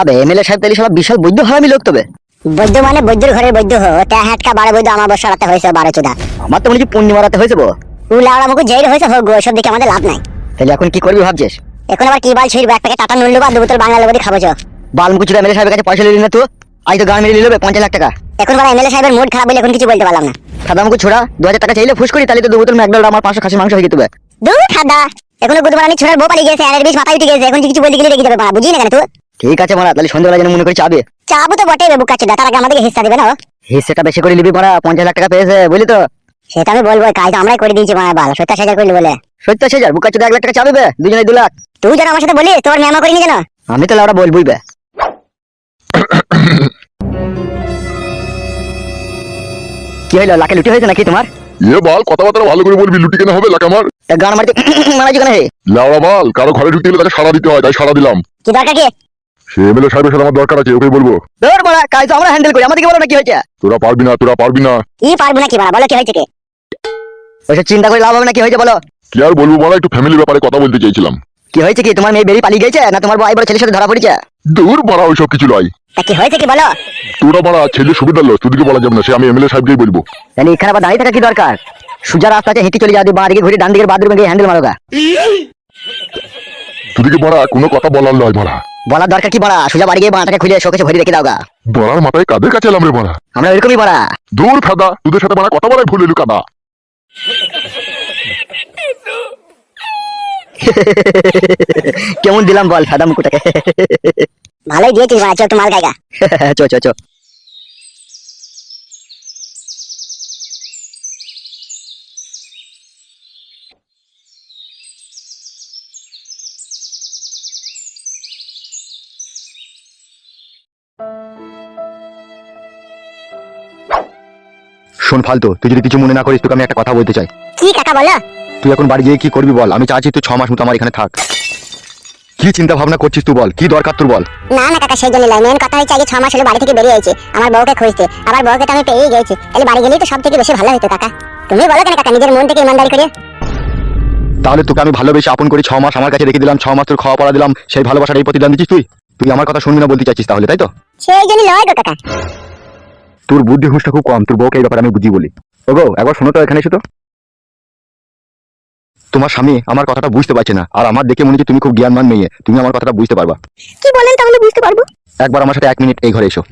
আবে এমএলএ সাহেব তাহলে সব বিশাল বৈদ্য হারামি লোক তবে। বৈদ্য মানে বৈদ্যর ঘরের বৈদ্য হো তা হাটকা বারে বৈদ্য আমার বছর রাতে হয়েছে বারে চোদা। আমার তো মনে হচ্ছে পূর্ণিমা রাতে হয়েছে বো উলা ওরা মুখে জেল হয়েছে হোক গো সব দিকে আমাদের লাভ নাই। তাহলে এখন কি করবি ভাবছিস? এখন আবার কি বাল ছিড়বে? এক প্যাকেট টাটা নুন আর দু বোতল বাংলা লেবুদি খাব চো। বালমুকুচু এমএলএ সাহেবের কাছে পয়সা নিলি না তো আজ তো গান মেরে নিল পঞ্চাশ লাখ টাকা। এখন বড় এমএলএ সাহেবের মুড খারাপ বলে এখন কিছু বলতে পারলাম না। খাদামুকু ছোড়া দু হাজার টাকা চাইলে ফুস করি তাহলে তো দু বোতল ম্যাকডোল আমার পাঁচশো খাসি মাংস হয়ে যেতে। দূর খাদা এখনও গুদমারানি ছোড়ার বউ পালিয়ে গেছে এর বিষ মাথায় উঠে গেছে এখন কিছু বলতে গেলে রেগে যাবে বুঝি না কেন তুই? ঠিক আছে মারা তাহলে সন্ধ্যাবেলা যেন মনে করি চাবে। চাবো তো বটে বেবু কাছে তার আগে আমাদেরকে হিস্সা দেবে না ও? হিসেটা বেশি করে নিবি মারা পঞ্চাশ লাখ টাকা পেয়েছে বুঝলি তো? সেটা আমি বলব কাজ তো আমরাই করে দিয়েছি মারা বাল সত্তর হাজার করলি বলে। সত্তর হাজার বুকা চোদ্দ এক লাখ টাকা চাবে দুজনে দু লাখ। তুই যেন আমার সাথে বলিস তোর মেমা করিনি যেন। আমি তো লাউরা বলবই বে। কি হইল লাখে লুটি হয়েছে নাকি তোমার? এ বাল কথাবার্তা ভালো করে বলবি লুটি কেন হবে লাকামার তা গান মারতে মারাইছো কেন হে? লাউড়া বাল কারও ঘরে ঢুকতে গেলে তাকে সারা দিতে হয় তাই সারা দিলাম। কি দরকার কি? সে এমএলএ সাহেবের সাথে আমার দরকার আছে ওকে বলব। কাজ তো আমরা হ্যান্ডেল করি আমাদেরকে বলো না কি হয়েছে। তোরা পারবি না তোরা পারবি না। কি পারব না কি বাড়া বলো কি হয়েছে কি? ওইসব চিন্তা করে লাভ হবে না কি হয়েছে বলো? কি আর বলব বলা একটু ফ্যামিলির ব্যাপারে কথা বলতে চাইছিলাম। কি হয়েছে কি? তোমার মেয়ে বেরিয়ে পালিয়ে গেছে না তোমার ভাই বড় ছেলের সাথে ধরা পড়েছে? দূর বাড়া ওইসব কিছু নয়। তা কি হয়েছে কি বলো? তোরা বাড়া ছেলে তোদেরকে বলা যাবে না সে আমি এমএলএ সাহেবকেই বলব। তাহলে এখানে আবার দাঁড়িয়ে থাকা কি দরকার? সুজা রাস্তা আছে হেঁটে চলে যাবে বাঁ দিকে ঘুরে ডান দিকের বাথরুমে গিয়ে হ্যান্ডেল মারোগা তোদেরকে বাড়া কোনো কথা বলার নয় বাড়া বলার দরকার কি বলা? সোজা বাড়ি গিয়ে বাঁটাকে খুলে শোকেছে ভরে রেখে দাও গা। বলার মাথায় কাদের কাছে এলাম রে বড়া আমরা এরকমই বড়া দূর ফাদা তোদের সাথে বড়া কথা বলাই ভুল এলু কাদা। কেমন দিলাম বল ফাদা মুকুটাকে। ভালোই দিয়েছিস বাচ্চা চল তো মাল গাইগা চো চো চো। শোন ফালতু। তুই যদি কিছু মনে না করিস তোকে আমি একটা কথা বলতে চাই। কি কাকা বলো? তুই এখন বাড়ি গিয়ে কি করবি বল? আমি চাচ্ছি তুই ছ মাস মতো আমার এখানে থাক। কি চিন্তা ভাবনা করছিস তুই বল? কি দরকার তোর বল? না না কাকা সেই জন্য মেন কথা হচ্ছে আগে ছ মাস হলো বাড়ি থেকে বেরিয়ে আইছি। আমার বউকে খুঁজতে। আবার বউকে তো আমি পেয়ে গেছি। তাহলে বাড়ি গেলেই তো সব থেকে বেশি ভালো হতো কাকা। তুমি বলো কেন কাকা নিজের মন থেকে ইমানদারি করে তাহলে তোকে আমি ভালোবেসে আপন করি ছ মাস আমার কাছে রেখে দিলাম ছ মাস তোর খাওয়া পড়া দিলাম সেই ভালোবাসার এই প্রতিদান দিচ্ছিস তুই? তুই আমার কথা শুনবি না বলতে চাইছিস তাহলে তাই তো? সেই জন্য লয় গো কাকা। তোর বুদ্ধি হুঁশটা খুব কম তোর বউকে এই ব্যাপারে আমি বুঝি বলি। ওগো একবার শোনো তো এখানে এসে তো। তোমার স্বামী আমার কথাটা বুঝতে পারছে না আর আমার দেখে মনে হচ্ছে তুমি খুব জ্ঞানমান মেয়ে তুমি আমার কথাটা বুঝতে পারবা। কি বলেন তাহলে বুঝতে পারব। একবার আমার সাথে এক মিনিট এই ঘরে এসো।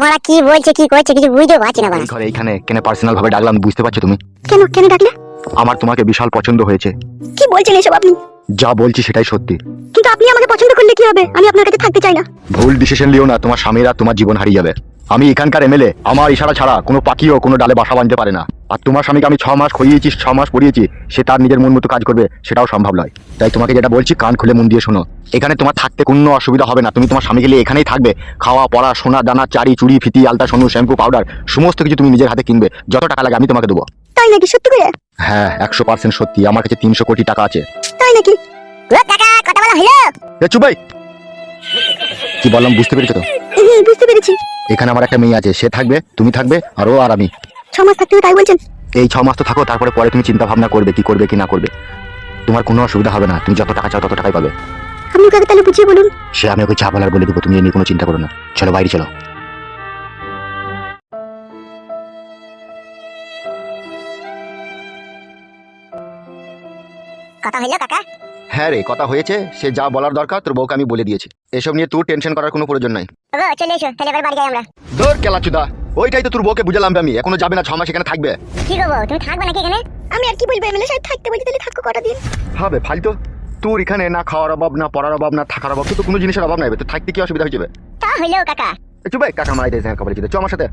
ভাড়া কি বলছে কি করছে কিছু বুঝতে পারছি না এই ঘরে এইখানে কেন পার্সোনাল ভাবে ডাকলাম বুঝতে পারছ তুমি? কেন কেন ডাকলে? আমার তোমাকে বিশাল পছন্দ হয়েছে। কি বলছেন এসব আপনি? যা বলছি সেটাই সত্যি। কিন্তু আপনি আমাকে পছন্দ করলে কি হবে? আমি আপনার কাছে থাকতে চাই না। ভুল ডিসিশন লিও না তোমার স্বামীরা তোমার জীবন হারিয়ে যাবে। আমি এখানকার এমএলএ আমার ইশারা ছাড়া কোনো পাখিও কোনো ডালে বাসা বানতে পারে না। আর তোমার স্বামীকে আমি ছ মাস খইয়েছি ছ মাস পড়িয়েছি সে তার নিজের মন মতো কাজ করবে সেটাও সম্ভব নয়। তাই তোমাকে যেটা বলছি কান খুলে মন দিয়ে শোনো। এখানে তোমার থাকতে কোনো অসুবিধা হবে না। তুমি তোমার স্বামীকে নিয়ে এখানেই থাকবে। খাওয়া পড়া সোনা দানা চারি চুড়ি ফিতি আলতা সোনু শ্যাম্পু পাউডার সমস্ত কিছু তুমি নিজের হাতে কিনবে। যত টাকা লাগে আমি তোমাকে দেবো। তাই নাকি সত্যি করে? হ্যাঁ একশো পার্সেন্ট সত্যি। আমার কাছে তিনশো কোটি টাকা আছে। তাই নাকি? কথা বলা হলো চুপ ভাই কি বললাম বুঝতে পেরেছ তো? বুঝতে পেরেছি। এখানে আমার একটা মেয়ে আছে। সে থাকবে তুমি থাকবে আর ও আর আমি। ছ মাস থাকতে তাই বলছেন? এই ছ মাস তো থাকো তারপরে পরে তুমি চিন্তা ভাবনা করবে কি করবে কি না করবে। তোমার কোনো অসুবিধা হবে না তুমি যত টাকা চাও তত টাকাই পাবে। আপনি কাকে তাহলে বুঝিয়ে বলুন। সে আমি ওকে বলার বলে দেবো তুমি এ নিয়ে কোনো চিন্তা করো না। চলো বাইরে চলো। কথা হইল কাকা? হ্যাঁ রে কথা হয়েছে সে যা বলার দরকার তোর বউকে আমি বলে দিয়েছি। এসব নিয়ে তুই টেনশন করার কোনো প্রয়োজন নাই। চলে এসো তাহলে এবার বাড়ি যাই আমরা। ধর কেলাচুদা। ওইটাই তো তোর বউকে বুঝালাম আমি। এখনও যাবে না ছ মাস এখানে থাকবে। কি করব তুমি থাকবে নাকি এখানে? আমি আর কি বলব এমএলএ সাহেব? থাকতে বলছি তাহলে থাকো কটা দিন। হবে ফালতু। তোর এখানে না খাওয়ার অভাব না পড়ার অভাব না থাকার অভাব তো কোনো জিনিসের অভাব নাই তো থাকতে কি অসুবিধা হয়ে যাবে তা হইল কাকা। চুপ কাকা মারাই দিয়েছে কাপড় চ আমার সাথে।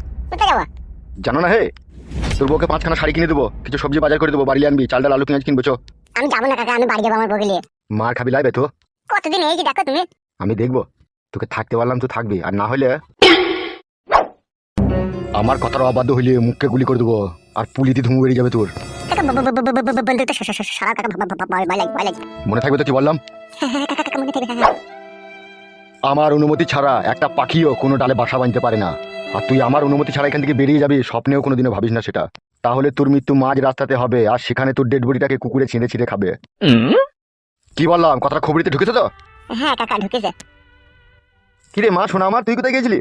জানো না হে তোর বউকে পাঁচখানা শাড়ি কিনে দেবো কিছু সবজি বাজার করে দেবো বাড়ি আনবি চাল ডাল আলু পেঁয়াজ কিনবো চো। আমি যাব না কাকা আমি বাড়ি যাব আমার বউকে নিয়ে। মার খাবি লাইবে তো। কতদিন এই যে দেখো তুমি। আমি দেখব। তোকে থাকতে পারলাম তুই থাকবি। আর না হলে আমার কথার অবাধ্য হইলে মুখকে গুলি করে দেবো আর পুলিতে ধুমু বেরিয়ে যাবে তোর। মনে থাকবে তো কি বললাম। আমার অনুমতি ছাড়া একটা পাখিও কোনো ডালে বাসা বাঁধতে পারে না। আর তুই আমার অনুমতি ছাড়া এখান থেকে বেরিয়ে যাবি স্বপ্নেও কোনোদিনও ভাবিস না সেটা। তাহলে তোর মৃত্যু মাঝ রাস্তাতে হবে আর সেখানে তোর ডেড বডিটাকে কুকুরে ছিঁড়ে ছিঁড়ে খাবে। কি বললাম? কথাটা খবরিতে ঢুকেছে তো? হ্যাঁ কাকা ঢুকেছে। কি রে মা শোনা আমার তুই কোথায় গেছিলি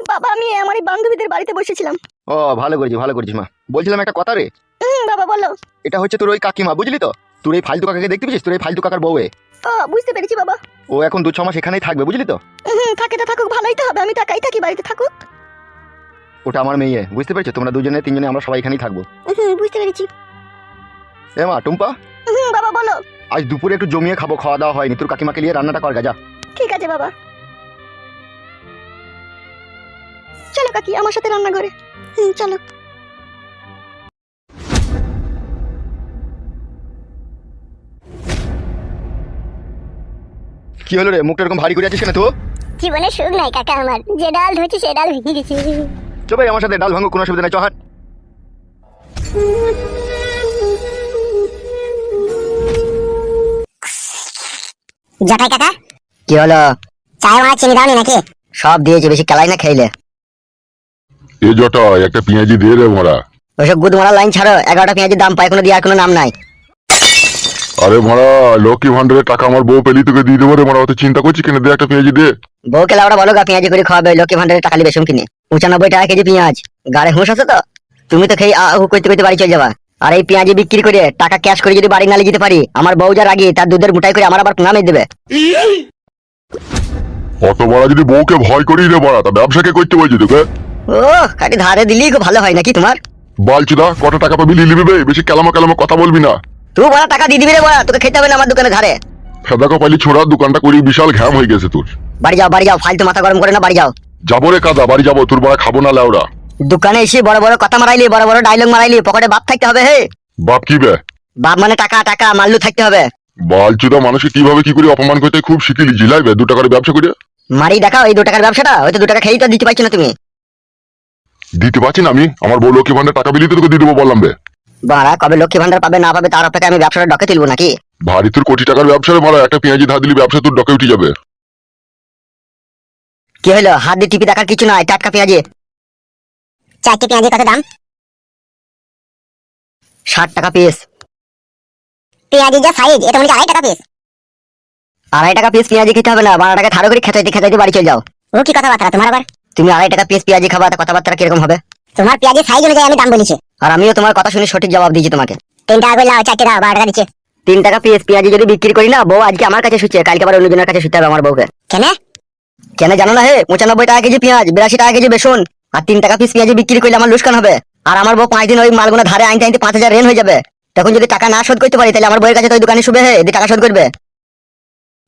বাবা আমি আমার এই বান্ধবীদের বাড়িতে বসেছিলাম। ও ভালো করেছিস ভালো করেছিস মা। বলছিলাম একটা কথা রে। হুম বাবা বলো। এটা হচ্ছে তোর ওই কাকিমা বুঝলি তো? তোর এই ফালতু কাকাকে দেখতে পেয়েছিস? তোর এই ফালতু কাকার বউয়ে। ও বুঝতে পেরেছি বাবা। ও এখন দু ছ মাস এখানেই থাকবে বুঝলি তো? থাকে তো থাকুক ভালোই তো হবে। আমি টাকাই থাকি বাড়িতে থাকুক। ওটা আমার মেয়ে বুঝতে পেরেছ? তোমরা দুজনে তিনজনে আমরা সবাই এখানেই থাকব। হুম বুঝতে পেরেছি। এ মা টুম্পা? হুম বাবা বলো। আজ দুপুরে একটু জমিয়ে খাব খাওয়া দাওয়া হয়নি। তোর কাকিমাকে নিয়ে রান্নাটা কর যা। ঠিক আছে বাবা। কাকি আমার সাথে রান্না করে। হুম চলো। কি হলো রে? মুখটা এরকম ভারী করে আছিস কেন তো? জীবনে সুখ নাই কাকা আমার। যে ডাল ধুয়েছি সে ডাল ভেঙে গেছে। চো ভাই আমার সাথে ডাল ভাঙো কোনো অসুবিধা নাই চহাট জটাই কাকা? কি হলো? চায় আমার চিনি দাওনি নাকি? সব দিয়েছে বেশি কেলাই না খাইলে এ জটা একটা পেঁয়াজি দিয়ে রে মারা ওইসব গুদ মারা লাইন ছাড়ো এগারোটা পেঁয়াজের দাম পায় কোনো দেওয়ার কোনো নাম নাই। আরে মারা লক্ষ্মী ভান্ডারের টাকা আমার বউ পেলি তোকে দিয়ে দেবো রে মারা অত চিন্তা করছিস কেন? দে একটা পেঁয়াজি দে। বউকে লাউড়া বলো গা পেঁয়াজি করে খাওয়াবে লক্ষ্মী ভান্ডারের টাকা বেশম কিনে পঁচানব্বই টাকা কেজি পেঁয়াজ। গাড়ে হুঁশ আছে তো? তুমি তো খেয়ে আহু করতে করতে বাড়ি চলে যাবা। আর এই পেঁয়াজি বিক্রি করে টাকা ক্যাশ করে যদি বাড়ি নালে যেতে পারি আমার বউ যার আগে তার দুধের মুটাই করে আমার আবার নামে দেবে। অত বড় যদি বউকে ভয় করি রে মারা তা ব্যবসাকে করতে বলছি তোকে? ও কাটি ধারে দিলেই খুব ভালো হয় নাকি তোমার? বালচুদা কত টাকা পাবি লিলি নিবে বেশি কেলামো কেলামো কথা বলবি না। তুই বড় টাকা দিয়ে দিবি রে বড়া তোকে খেতে হবে না আমার দোকানে ধারে। ফেদাকো পাইলি ছোড়ার দোকানটা করি বিশাল ঘ্যাম হয়ে গেছে তোর। বাড়ি যাও বাড়ি যাও ফালতু মাথা গরম করে না বাড়ি যাও। যাব রে কাদা বাড়ি যাব তোর বড়া খাব না লেওরা দোকানে এসে বড় বড় কথা মারাইলি বড় বড় ডায়লগ মারাইলি পকেটে বাপ থাকতে হবে হে। বাপ কি বে? বাপ মানে টাকা টাকা মাল্লু থাকতে হবে। বালচুদা মানুষকে কীভাবে কি করে অপমান করতে খুব শিখিলি জিলাইবে দু টাকার ব্যবসা করে মারি দেখাও এই দু টাকার ব্যবসাটা হয়তো দু টাকা খেয়েই তো দিতে পারছি না তুমি। দিতে পারছি না আমি। আমার বউ লক্ষ্মী ভান্ডার টাকা বিলি তো তোকে দিয়ে দেবো বললাম বে বাড়া কবে লক্ষ্মী ভান্ডার পাবে না পাবে তার অপেক্ষা আমি ব্যবসাটা ডকে তুলবো নাকি? ভারী তোর কোটি টাকার ব্যবসা রে মারা একটা পেঁয়াজি ধার দিলি ব্যবসা তোর ডকে উঠে যাবে। কি হলো? হাত দিয়ে টিপি দেখার কিছু নাই টাটকা পেঁয়াজি। চারটে পেঁয়াজি কত দাম? ষাট টাকা পিস পেঁয়াজি যা সাইজ এটা মনে আড়াই টাকা পিস আড়াই টাকা পিস পেঁয়াজি খেতে হবে না বারো টাকা থারো করে খেতে খেতে বাড়ি চলে যাও। ও কি কথাবার্তা তোমার আবার? তুমি আড়াই টাকা পিস পেঁয়াজি খাবা তা কথাবার্তা কীরকম হবে? তোমার পেঁয়াজের সাইজ অনুযায়ী আমি দাম বলেছি। আর আমিও তোমার কথা শুনে সঠিক জবাব দিয়েছি তোমাকে। তিন টাকা করে লাও চারটে দাও বারো টাকা দিচ্ছে। তিন টাকা পিস পেঁয়াজি যদি বিক্রি করি না বউ আজকে আমার কাছে শুচ্ছে কালকে আবার অন্যজনের কাছে শুতে হবে আমার বউকে। কেন? কেন জানো না হে? পঁচানব্বই টাকা কেজি পেঁয়াজ বিরাশি টাকা কেজি বেসন আর তিন টাকা পিস পেঁয়াজি বিক্রি করলে আমার লুসকান হবে। আর আমার বউ পাঁচ দিন ওই মালগুলো ধারে আনতে আনতে পাঁচ হাজার রেন হয়ে যাবে। তখন যদি টাকা না শোধ করতে পারি তাহলে আমার বইয়ের কাছে তো দোকানে শুবে হে এদিকে টাকা শোধ করবে।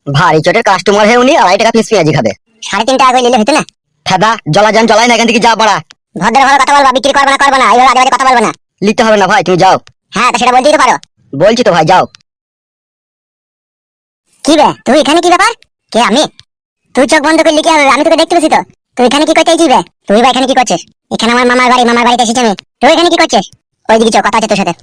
ভারী চটের কাস্টমার হে উনি আড়াই টাকা পিস পেঁয়াজি খাবে। সাড়ে তিন টাকা করে নিলে হতো না? ফেদা জলা যান জলাই না এখান থেকে যা পাড়া ভদ্র ভাবে কথা বলবা বিক্রি করবে না করবে না এইভাবে আজে বাজে কথা বলবে না। লিখতে হবে না ভাই তুমি যাও। হ্যাঁ তো সেটা বলতেই তো পারো। বলছি তো ভাই যাও। কি বে তুই এখানে কি ব্যাপার? কে আমি? তুই চোখ বন্ধ করলি কি হবে আমি তোকে দেখতে পেয়েছি তো। তুই এখানে কি করতে বে? তুই বা এখানে কি করছিস? এখানে আমার মামার বাড়ি মামার বাড়িতে এসেছি আমি। তুই এখানে কি করছিস? ওই দিকে চো কথা আছে তোর সাথে।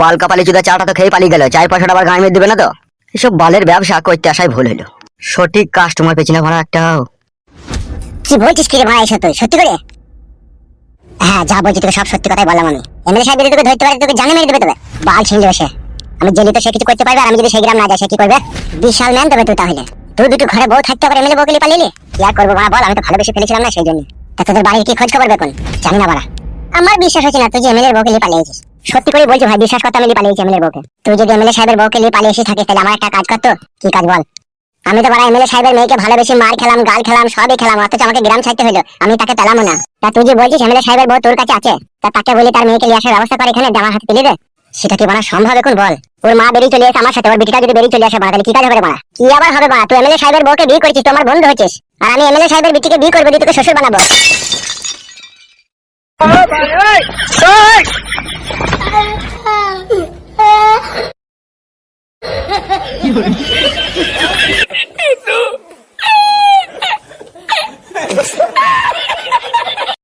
বাল কাপালি চুদা চাটা তো খেয়ে পালিয়ে গেল। চার পয়সাটা আবার গায়ে মেরে দেবে না তো? এসব বালের ব্যবসা করতে আসাই ভুল হলো। সঠিক কাস্টমার পেছনে ভাড়া একটাও কি বলছিস কি রে ভাই তুই? সত্যি করে? হ্যাঁ যা বলছি তোকে সব সত্যি কথাই বললাম আমি। এমএলএ সাহেব যদি তোকে ধরতে পারে, তোকে জানে মেরে দেবে তবে বাল ছিনলে বসে আমি জেলি তো সে কিছু করতে পারবে, আর আমি যদি সেই গ্রাম না যাই, সে কি করবে? বিশাল ম্যান তবে তুই তাহলে তুই দুটো ঘরে বউ থাকতে পারে এমএলএ বউকে পালিয়ে আর করব বাড়া বল, আমি তো ভালোবেসে ফেলেছিলাম না, সেই জন্য। তা তোদের বাড়ির কি খোঁজ খবর বেকন জানি না বাড়া। আমার বিশ্বাস হচ্ছে না, তুই যে এমএলএ বউকে পালিয়েছিস সত্যি করে বলছি ভাই, বিশ্বাস করতে আমি পালিয়েছি এমএলএ বউকে। তুই যদি এমএলএ সাহেবের বউকে নিয়ে পালিয়ে এসে থাকিস, তাহলে আমার একটা কাজ করতো কি কাজ বল? আমি তো বড় এমএলএ সাহেবের মেয়েকে ভালোবেসে মার খেলাম, গাল খেলাম, সবই খেলাম, অথচ আমাকে গ্রাম ছাড়তে হলো। আমি তাকে পেলামও না। তা তুই যে বলছিস এমএলএ সাহেবের বউ তোর কাছে আছে, তা তাকে বলি তার মেয়েকে নিয়ে আসার ব্যবস্থা করে এখানে আমার হাতে তুলে দে। সেটা কি বানা সম্ভব এখন বল? ওর মা বেরিয়ে চলে আসে আমার সাথে, ওর বিটিটা যদি বেরিয়ে চলে আসে, বাড়া, তাহলে কি কাজ হবে বাড়া কি আবার হবে বাড়া তুই এমএলএ সাহেবের বউকে বিয়ে করেছিস তোমার বন্ধু হয়েছিস। আর আমি এমএলএ সাহেবের বিটিকে বিয়ে করব তোকে শ্বশুর বানাবো। Ah!